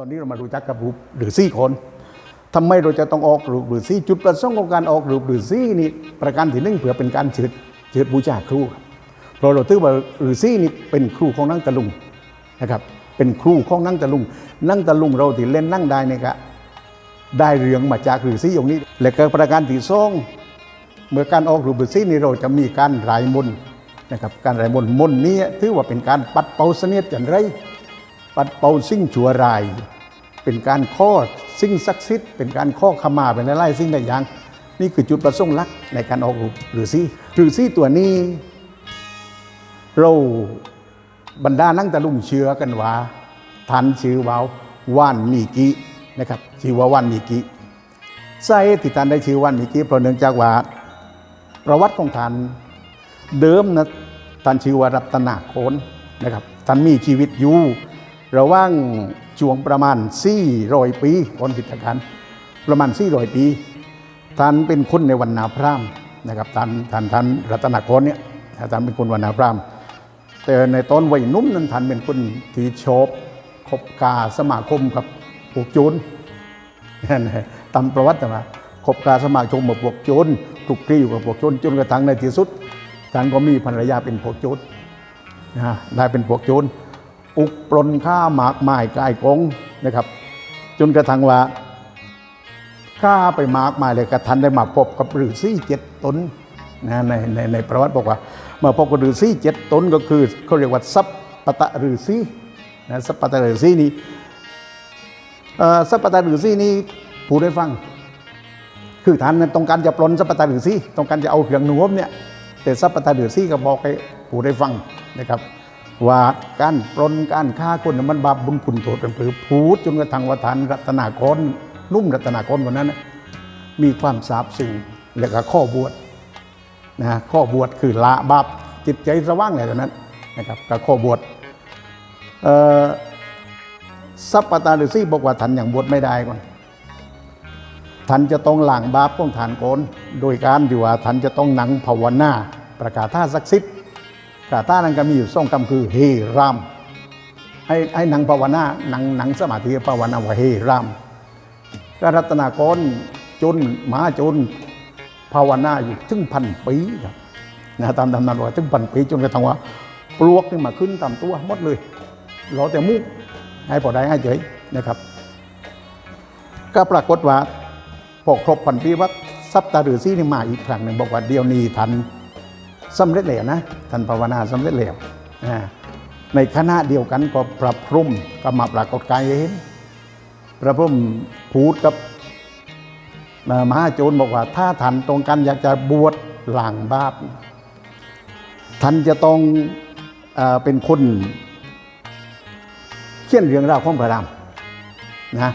ตอนนี้เรามารู้จักกับรูปหรือซี่คนทำไมเราจะต้องออกรูปหรือซี่จุดประสงค์ของการออกรูปหรือซี่นี่ประการที่หนึ่งเพื่อเป็นการเชิดเชิดบูชาครูครับเพราะเราถือว่าหรือซี่นี่เป็นครูของนั่งตะลุงนะครับเป็นครูของนั่งตะลุง นั่งตะลุงเราที่เล่นนั่งได้เนี่ยก็ได้เรื่องมาจากหรือซี่อย่างนี้ และก็ประการที่สองเมื่อการออกรูปหรือซี่นี่เราจะมีการรายมนนะครับการรายมนมนนี้ถือว่าเป็นการปัดเป่าเสนียดจันไรปัดเป่าสิ่งชั่วร้าย เป็นการข้อสิ่งศักดิ์สิทธิ์เป็นการข้อขมาเป็นไล่สิ่งใดอย่างนี่คือจุดประสงค์หลักในการออกรูปหรือซี่หรือซี่ตัวนี้ เราบรรดานั่งตะลุ่งเชื่อกันว่าทันชื่อว่าว่านมีกินะครับชื่อว่าว่านมีกิสาเหตุที่ท่านได้ชื่อว่านมีกิเพราะเนื่องจากว่าประวัติของท่านเดิมนะท่านชื่อว่ารัตนาโคนนะครับท่านมีชีวิตอยู่ ระว่างช่วงประมาณ400ปีก่อนกิจการประมาณ400ปี ท่านเป็นคนในวันนาพรามนะครับท่านท่านท่านรัตนาโคนเนี่ยท่านเป็นคนวันนาพรามแต่ในตอนวัยนุ่มนั้นท่านเป็นคนที่ชอบคบกาสมาคมกับพวกโจรนั่นแหละตามประวัติมาคบกาสมาคมกับพวกโจรคลุกคลีอยู่กับพวกโจรจนกระทั่งในที่สุดท่านก็มีภรรยาเป็นพวกโจรนะได้เป็นพวกโจร อุกปลนฆ่าหมากไม้กายกงนะครับ จนกระทั่งว่าฆ่าไปหมากไม้เลยกระทันได้มาพบกับฤาษีเจ็ดตนนะในในในประวัติบอกว่า มาพบกับฤาษีเจ็ดตนก็คือเขาเรียกว่าสัพปตะฤาษีนะสัพปตะฤาษีนี่สัพพตาฤาษีนี่พูดให้ฟัง คือท่านต้องการจะปลนสัพพตาฤาษีต้องการจะเอาเครื่องหนูมเนี่ยแต่สัพพตาฤาษีก็บอกให้พูดให้ฟังนะครับ ว่าการปล้นการฆ่าคนมันบาปบุญคุณโทษเป็นผือพูดจนกระทั่งว่าท่านรัตนากรนุ่มรัตนากรคนนั้นนะมีความสาบซึ้งแล้วก็ข้อบวชนะข้อบวชคือละบาปจิตใจสว่างอะไรตอนนั้นนะครับก็ข้อบวชสัพปตาฤาษีบอกว่าท่านอย่างบวชไม่ได้ก่อนท่านจะต้องหลังบาปของท่านโกนโดยการที่ว่าท่านจะต้องหนังภาวนาประกาศท่าศักดิ์สิทธิ์ กาท่านั้นก็มีอยู่สองคำคือเฮรามให้ให้นังภาวนาหนังหนังสมาธิภาวนาว่าเฮรามก็รัตนากรจนมหาจนภาวนาอยู่ถึงพันปีครับนะตามตำนานว่าถึงพันปีจนกระทั่งว่า ปลวกนี่มาขึ้นตามตัวหมดเลยเหลือแต่มุกให้พอได้ให้เฉยนะครับ ก็ปรากฏว่าพอครบพันปีว่าซับตาฤาษีนี่มาอีกครั้งหนึ่งบอกว่าเดี๋ยวนี้ทัน สำเร็จแล้วนะท่านภาวนาสำเร็จแล้วในคณะเดียวกันก็พระพรหมก็มาปรากฏกายเห็นพระพรหมพูดกับมหาโจรบอกว่า ถ้าท่านตรงกันอยากจะบวชหลังบาปท่านจะต้องเอเป็นคนเขียนเรื่องราวของพระรามนะ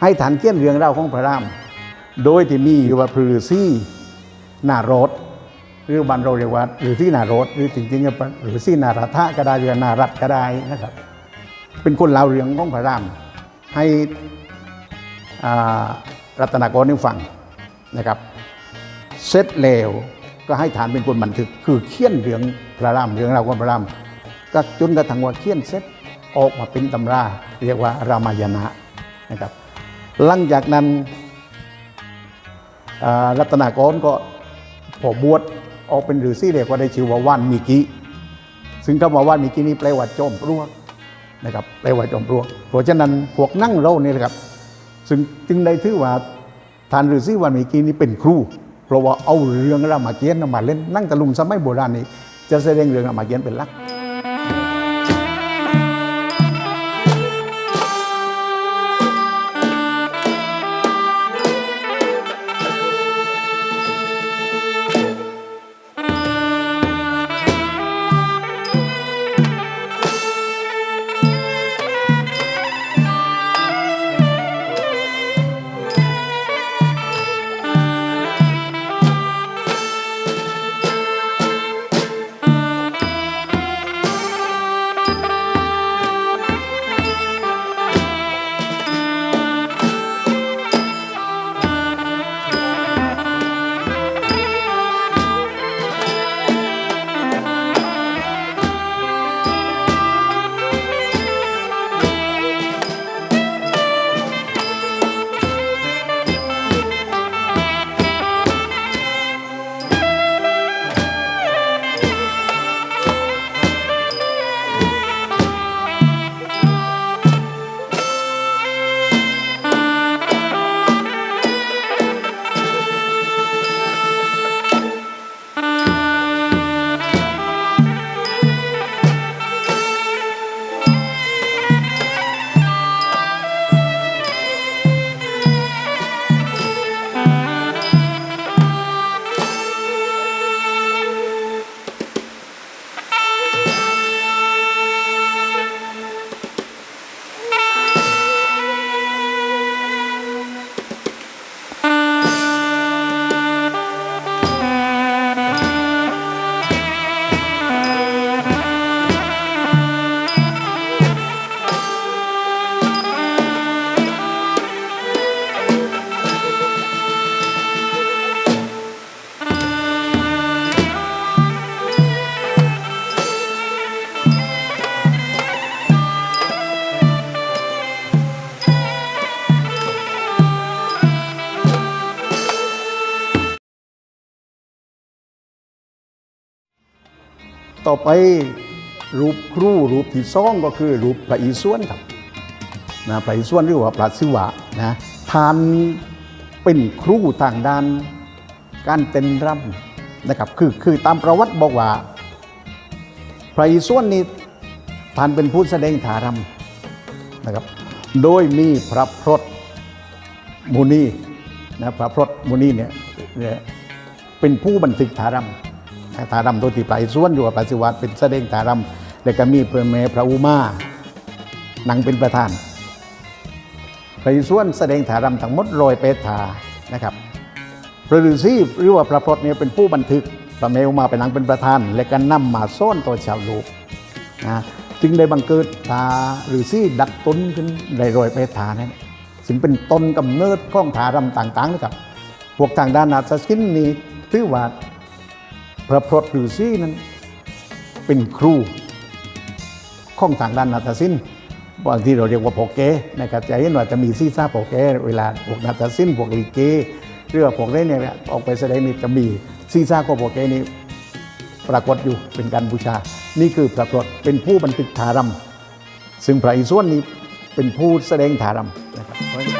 ให้ฐานเขียนเรื่องราวของพระราม โดยที่มีอยู่ว่าพฤษีนารถ หรือบ้านเรเรว่าหรือที่นารถหรือจริงๆหรือที่นารัฐะก็ได้เรือนารัตก็ได้นะครับ เป็นคนเล่าเรื่องของพระรามให้รัตนากรได้ฟังนะครับเสร็จแล้วก็ให้ฐานเป็นคนบันทึก คือเขียนเรื่องพระรามเรื่องราวของพระรามก็จนกระทั่งว่าเขียนเสร็จออกมาเป็นตำรา เรียกว่ารามายณะนะครับ หลังจากนั้นรัตนากรก็พอบวช ออกเป็นหรือซี่เรียกว่าได้ชื่อว่าว่านมีกิซึ่งคำว่าว่านมีกินี้แปลว่าจอมปลวกนะครับแปลว่าจอมปลวก เพราะฉะนั้นพวกนั่งเรานี่นะครับ ซึ่งจึงได้ถือว่าทานหรือซี่ว่านมีกีนี้เป็นครู เพราะว่าเอาเรื่องรามเกียรติ์มาเล่นนั่งตะลุงสมัยโบราณนี้จะแสดงเรื่องรามเกียรติ์เป็นหลัก ต่อไปรูปครูรูปที่สองก็คือรูปพระอิศวรครับนะพระอิศวรหรือว่าพระศิวะนะท่านเป็นครูทางด้านการเต้นรำนะครับคือคือตามประวัติบอกว่า พระอิศวรนี่ท่านเป็นผู้แสดงถารำนะครับโดยมีพระพรตมุนีนะพระพรตมุนีเนี่ยเป็นผู้บันทึกถารำ นะถารำตัวที่พระอิศวรอยู่กับพระศิวะเป็นแสดงถารำแล้วก็มีพระเมพระอุมานังเป็นประธานพระอิศวรแสดงถารำทั้งหมดรอยเปถานะครับพระฤาษีหรือว่าพระพรตเนี่ยเป็นผู้บันทึกพระเมรุมาเป็นนางเป็นประธาน และก็นำมาซ่อนต่อชาวโลกนะจึงได้บังเกิดตาฤาษีดัดตนขึ้นในรอยเพชรฐานนั้นซึ่งเป็นต้นกำเนิดของถารำต่างๆนะครับพวกทางด้านนาฏศิลป์นี่ถือว่า พระพรตฤาษีนั้นเป็นครูข้องทางด้านนาฏศิลป์บางที่เราเรียกว่าโปเกนะครับจะเห็นว่าจะมีซีซ่าโปเกเวลาพวกนาฏศิลป์พวกลิเกเรื่อพวกนี้เนี่ยออกไปแสดงนี่จะมีซีซ่าโกโปเกนี่ปรากฏอยู่เป็นการบูชา นี่คือพระพรตเป็นผู้บันทึกถารำซึ่งพระอิศวรนี้เป็นผู้แสดงถารำนะครับ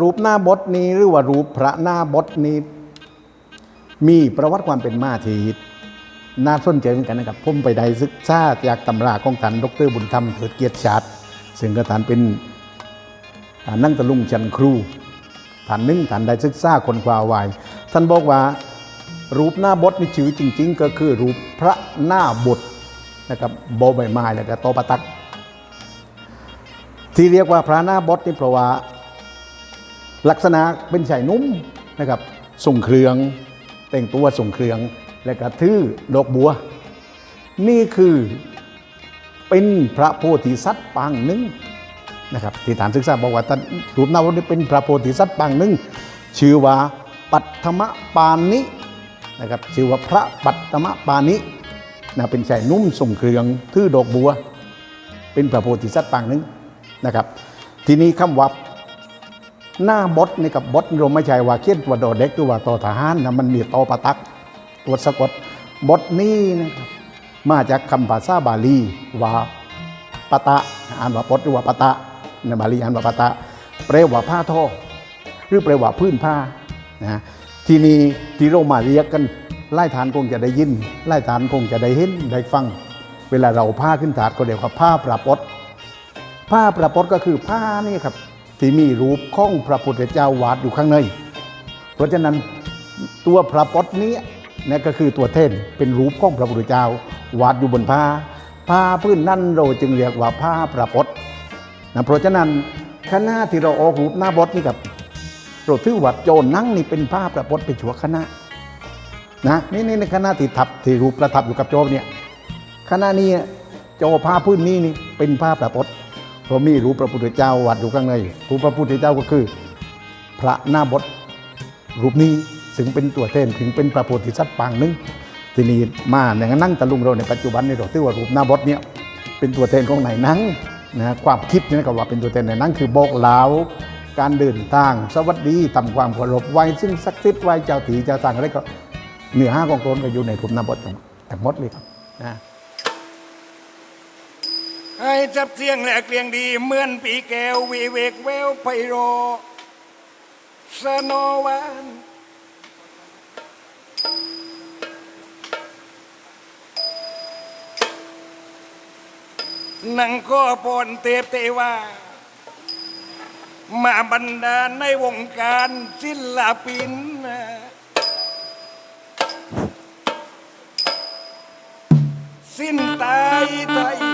รูปหน้าบทนี้หรือว่ารูปพระหน้าบทนี้ มีประวัติความเป็นมาทีน่าสนใจเหมือนกันนะครับผมไปได้ศึกษาจากตำราของท่านดรบุญธรรมเถิดเกียรติชาติซึ่งก็ท่านเป็นนั่งตะลุงจันครูท่านนึ่งท่านได้ศึกษาคนควาวายท่านบอกว่ารูปหน้าบทนี่ชื่อจริง ๆ ก็คือรูปพระหน้าบทนะครับโบใบไม้แล้วก็โตปะตัก ที่เรียกว่าพระหน้าบดนี่เพราะว่า ลักษณะเป็นชายนุ่มนะครับส่งเครือง แต่งตัวส่งเครือง และก็ถือดอกบัว นี่คือเป็นพระโพธิสัตว์ปางหนึ่งนะครับที่ฐานศึกษาบอกว่าท่านรูปนาวัดนี้เป็นพระโพธิสัตว์ปางหนึ่งชื่อว่าปัตถมปานินะครับชื่อว่าพระปัตถมปานินะเป็นชายนุ่มส่งเครืองถือดอกบัว เป็นพระโพธิสัตว์ปางหนึ่งนะครับ ทีนี้คำว่า หน้าบดนี่กับบดเราไม่ใช่ว่าเขียนตัวโดเด็กหรือว่าต่อทหารนะมันมีตอปะตักตัวสะกดบดนี้นะครับมาจากคำภาษาบาลีว่าปะตะอ่านว่าปดหรือว่าปะตะในบาลีอ่านว่าปะตะแปลว่าผ้าทอหรือแปลว่าพื้นผ้านะทีนี้ที่เรามาเรียกกันไล่ฐานคงจะได้ยินไล่ฐานคงจะได้เห็นได้ฟัง เวลาเราผ้าขึ้นถาดก็เรียกว่าผ้าประปดผ้าประปดก็คือผ้านี่ครับ ที่มีรูปของพระพุทธเจ้าวาดอยู่ข้างใน เพราะฉะนั้นตัวพระปดนี้นะก็คือตัวเท่นเป็นรูปของพระพุทธเจ้าวาดอยู่บนผ้าผ้าพื้นนั่นเราจึงเรียกว่าผ้าประปดนะเพราะฉะนั้นคณะที่เราออกรูปหน้าบดนี่กับเราถือวัดโจรนั่งนี่เป็นผ้าประปดเป็นชั่วคณะนะนี่นี่ในคณะที่ทับที่รูปประทับอยู่กับโจเนี่ยขณะนี้โจผ้าพื้นนี้นี่เป็นผ้าประปด เพราะมีรูปพระพุทธเจ้าวัดอยู่ข้างในรูปพระพุทธเจ้าก็คือ พระหน้าบดรูปนี้ซึ่งเป็นตัวเทนถึงเป็นพระโพธิสัตว์ปางหนึ่งทีนี้มาในนั่งตะลุงเราในปัจจุบันในเราที่ว่ารูปหน้าบดเนี่ยเป็นตัวแทนของไหนนั่งนะความคิดนี่ก็ว่าเป็นตัวแทนไหนนั่งคือบอกลาการเดินทาง สวัสดีทำความเคารพไหวซึ่งศักดิ์สิทธิ์ไหวเจ้าตีเจ้าต่างอะไรก็เนื้อห้ากองโกลนก็อยู่ในรูปหน้าบดทั้งทั้งหมดเลยครับนะ ให้จับเสียงและเกลียงดีเหมือนปีแก้ววิเวกแววไพโรสโนวานนังก็ปนเตบเตว่ามาบรรดาในวงการศิลปินสิ้นตายไทย